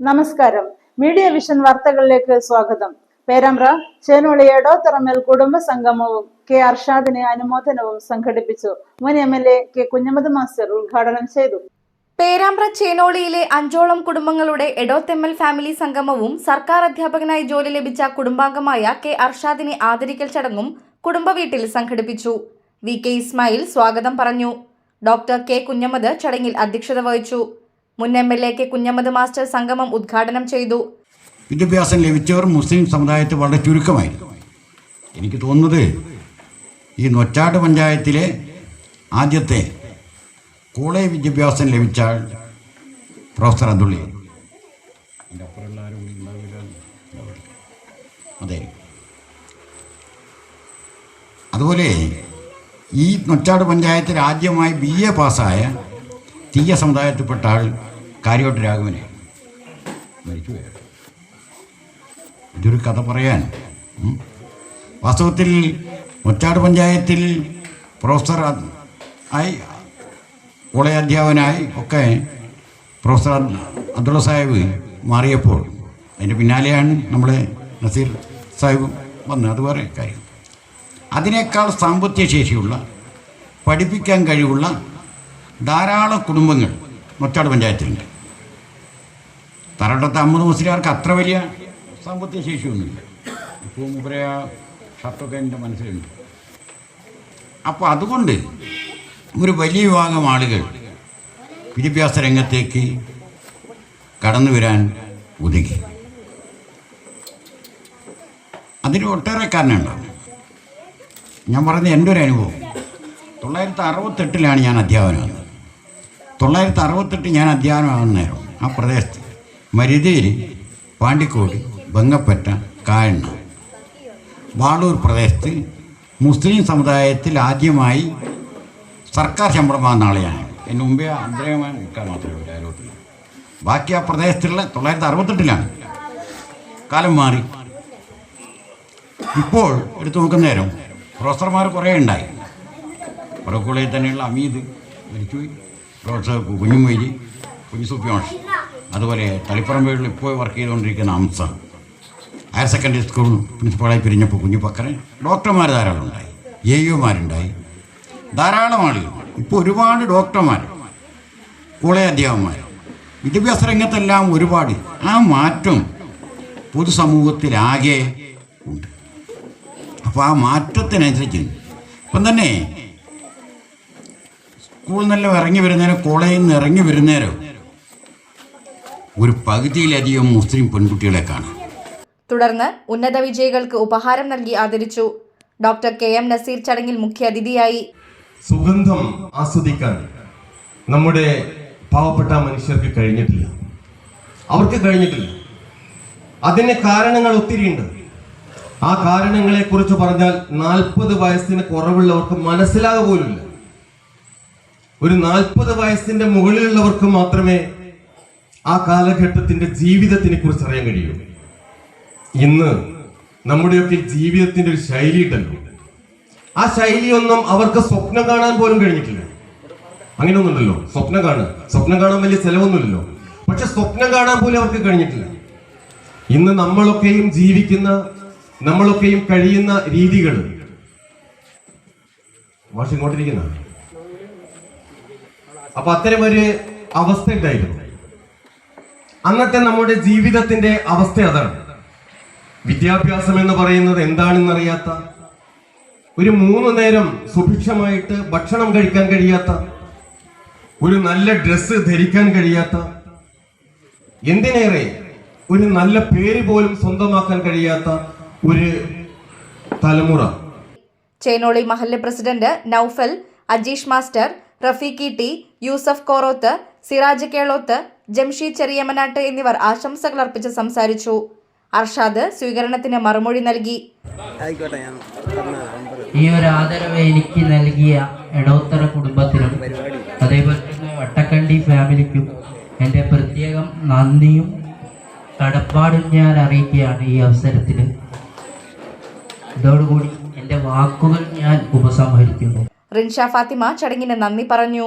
നമസ്കാരം. Media vision വാർത്തകളിലേക്ക് സ്വാഗതം. പേരാമ്പ്ര ചേനോളി എടോത്തറമേൽ കുടുംബ സംഗമവും കെ അർഷാദിനെ അനുമോദനവും സംഘടിപ്പിച്ചു. മുൻ M L A K Kunhammad master ഉദ്ഘാടനം ചെയ്തു. പേരാമ്പ്ര ചേനോളിയിലെ അഞ്ചോളം കുടുംബങ്ങളുടെ എടോത്തെമ്മൽ ഫാമിലി സംഗമവും സർക്കാർ അധ്യാപകനായി ജോലി ലഭിച്ച കുടുംബാംഗമായ കെ അർഷാദിനെ ആദരിക്കൽ ചടങ്ങും കുടുംബ വീട്ടിൽ സംഘടിപ്പിച്ചു. വി കെ ഇസ്മായിൽ സ്വാഗതം പറഞ്ഞു. ഡോക്ടർ കെ കുഞ്ഞമ്മദ് ചടങ്ങിൽ അധ്യക്ഷത വഹിച്ചു. മുൻ M L A K Kunhammad master സംഗമം ഉദ്ഘാടനം ചെയ്തു. വിദ്യാഭ്യാസം ലഭിച്ചവർ മുസ്ലിം സമുദായത്തിൽ വളരെ ചുരുക്കമായിരിക്കും. എനിക്ക് തോന്നുന്നത് ഈ നൊറ്റാട് പഞ്ചായത്തിലെ ആദ്യത്തെ കോളേജ് വിദ്യാഭ്യാസം ലഭിച്ച പ്രൊഫസർ അതുള്ളി അതെ. അതുപോലെ ഈ നൊറ്റാട് പഞ്ചായത്തിൽ ആദ്യമായി ബി എ പാസ്സായ തീയ സമുദായത്തിൽപ്പെട്ട ആൾ കാര്യവട്ട് രാഘവനെ. മരിച്ചു ഇതൊരു കഥ പറയാൻ. വാസ്തവത്തിൽ മുറ്റാട് പഞ്ചായത്തിൽ പ്രൊഫസർ ആയി കോളേജ് അധ്യാപകനായി ഒക്കെ പ്രൊഫസർ അബ്- അബ്ദുള്ള സാഹിബ് മാറിയപ്പോൾ അതിന്റെ പിന്നാലെയാണ് നമ്മളെ നസീർ സാഹിബ് വന്നത് അത് വേറെ കാര്യം. അതിനേക്കാൾ സാമ്പത്തിക ശേഷിയുള്ള പഠിപ്പിക്കാൻ കഴിവുള്ള ധാരാളം കുടുംബങ്ങൾ മുച്ചാട് പഞ്ചായത്തിലുണ്ട്. തറട്ടത്തെ അമ്മദ് മുസ്ലിംകാർക്ക് അത്ര വലിയ സാമ്പത്തിക ശേഷിയൊന്നുമില്ല. ഇപ്പോൾ മുമ്പേ ആ ഷർട്ടൊക്കെ എന്റെ മനസ്സിലുണ്ട്. അപ്പോൾ അതുകൊണ്ട് ഒരു വലിയ വിഭാഗം ആളുകൾ വിദ്യാഭ്യാസ രംഗത്തേക്ക് കടന്നു വരാൻ ഒതുങ്ങി. അതിന് ഒട്ടേറെ കാരണമുണ്ടാവും ഞാൻ പറഞ്ഞ എന്റെ ഒരു അനുഭവം. തൊള്ളായിരത്തി അറുപത്തെട്ടിലാണ് ഞാൻ അധ്യാപനം തൊള്ളായിരത്തി അറുപത്തെട്ട് ഞാൻ അധ്യയനമാകുന്ന നേരം ആ പ്രദേശത്ത് മരുതേരി പാണ്ടിക്കോട് ബംഗപ്പറ്റ കായണ്ണ. വാളൂർ പ്രദേശത്ത് മുസ്ലിം സമുദായത്തിൽ ആദ്യമായി സർക്കാർ ശമ്പളം വാങ്ങുന്ന ആളെയാണ്. എന്റെ മുമ്പേ അന്തരമായി നിൽക്കാൻ മാത്രമേ ഉള്ളൂ ബാക്കി ആ പ്രദേശത്തുള്ള തൊള്ളായിരത്തി അറുപത്തെട്ടിലാണ് കാലം മാറി. ഇപ്പോൾ എടുത്തു നോക്കുന്ന നേരം പ്രൊഫസർമാർ കുറേ ഉണ്ടായി. പുറക്കുള്ളിൽ തന്നെയുള്ള അമീദ് മരിച്ചുപോയി. പ്രൊഫസർ കുഞ്ഞുമൊയ്ലി കുഞ്ഞു സുപ്യോഷ് അതുപോലെ തളിപ്പറമ്പയിൽ ഇപ്പോൾ വർക്ക് ചെയ്തുകൊണ്ടിരിക്കുന്ന അംസ. ഹയർ സെക്കൻഡറി സ്കൂൾ പ്രിൻസിപ്പാളായി പിരിഞ്ഞപ്പോൾ കുഞ്ഞു പക്കരൻ ഡോക്ടർമാർ ധാരാളം ഉണ്ടായി. എ യുമാരുണ്ടായി ധാരാളം ആളുകൾ. ഇപ്പോൾ ഒരുപാട് ഡോക്ടർമാർ കോളേജ് അധ്യാപകന്മാർ വിദ്യാഭ്യാസ രംഗത്തെല്ലാം ഒരുപാട് ആ മാറ്റം പൊതുസമൂഹത്തിലാകെ ഉണ്ട്. അപ്പോൾ ആ മാറ്റത്തിനനുസരിച്ച് ഇപ്പം തന്നെ സ്കൂളിൽ നിന്നെല്ലാം ഇറങ്ങി വരുന്നേരം കോളേജിൽ നിന്ന് ഇറങ്ങി വരുന്നേരം ഒരു പകുതിയിലധികം മുസ്ലിം പെൺകുട്ടികളെ കാണാം. തുടർന്ന് ഉന്നത വിജയികൾക്ക് ഉപഹാരം നൽകി ആദരിച്ചു. ഡോക്ടർ കെ എം നസീർ ചടങ്ങിൽ മുഖ്യാതിഥിയായി. സുഗന്ധം ആസ്വദിക്കാൻ നമ്മുടെ പാവപ്പെട്ട മനുഷ്യർക്ക് കഴിഞ്ഞിട്ടില്ല. അവർക്ക് കഴിഞ്ഞിട്ടില്ല. അതിന് കാരണങ്ങൾ ഒത്തിരിയുണ്ട്. ആ കാരണങ്ങളെ കുറിച്ച് പറഞ്ഞാൽ നാൽപ്പത് വയസ്സിന് കുറവുള്ളവർക്ക് മനസ്സിലാകുക പോലുമില്ല ഒരു നാൽപ്പത് വയസ്സിന്റെ മുകളിലുള്ളവർക്ക് മാത്രമേ ആ കാലഘട്ടത്തിന്റെ ജീവിതത്തിനെ കുറിച്ച് അറിയാൻ കഴിയൂ. ഇന്ന് നമ്മുടെയൊക്കെ ജീവിതത്തിന്റെ ഒരു ശൈലി ഉണ്ടല്ലോ. ആ ശൈലിയൊന്നും അവർക്ക് സ്വപ്നം കാണാൻ പോലും കഴിഞ്ഞിട്ടില്ല. അങ്ങനെയൊന്നുമില്ലല്ലോ സ്വപ്നം കാണുക. സ്വപ്നം കാണാൻ വലിയ ചെലവൊന്നുമില്ലല്ലോ. പക്ഷെ സ്വപ്നം കാണാൻ പോലും അവർക്ക് കഴിഞ്ഞിട്ടില്ല. ഇന്ന് നമ്മളൊക്കെയും ജീവിക്കുന്ന നമ്മളൊക്കെയും കഴിയുന്ന രീതികൾ മാഷ് ഇങ്ങോട്ടിരിക്കുന്ന അപ്പൊ അത്തരം ഒരു അവസ്ഥ ഉണ്ടായിരുന്നു. അന്നത്തെ നമ്മുടെ ജീവിതത്തിന്റെ അവസ്ഥ അതാണ്. വിദ്യാഭ്യാസം എന്ന് പറയുന്നത് എന്താണെന്നറിയാത്ത ഒരു മൂന്ന് നേരം സുഭിക്ഷമായിട്ട് ഭക്ഷണം കഴിക്കാൻ കഴിയാത്ത ഒരു നല്ല ഡ്രസ്സ് ധരിക്കാൻ കഴിയാത്ത എന്തിനേറെ ഒരു നല്ല പേര് പോലും സ്വന്തമാക്കാൻ കഴിയാത്ത ഒരു തലമുറ. ചേനോളി മഹല്ല് president Noufal Ajeesh master Rafeeqi T Yusuf Koroth Siraj Keloth Jamshi Cheriyamanat എന്നിവർ ആശംസകൾ അർപ്പിച്ച് സംസാരിച്ചു. അർഷാദ് സ്വീകരണത്തിന് മറുമൊഴി നൽകി. ഈ ഒരു ആദരവ് എനിക്ക് നൽകിയ എടോത്തര കുടുംബത്തിനും അതേപോലെ തന്നെ വട്ടക്കണ്ടി ഫാമിലിക്കും എന്റെ പ്രത്യേകം നന്ദിയും കടപ്പാടും ഞാൻ അറിയിക്കുകയാണ് ഈ അവസരത്തിൽ. ഇതോടുകൂടി എന്റെ വാക്കുകൾ ഞാൻ ഉപസംഹരിക്കുന്നു. റിൻഷ ഫാത്തിമ ചടങ്ങിന് നന്ദി പറഞ്ഞു.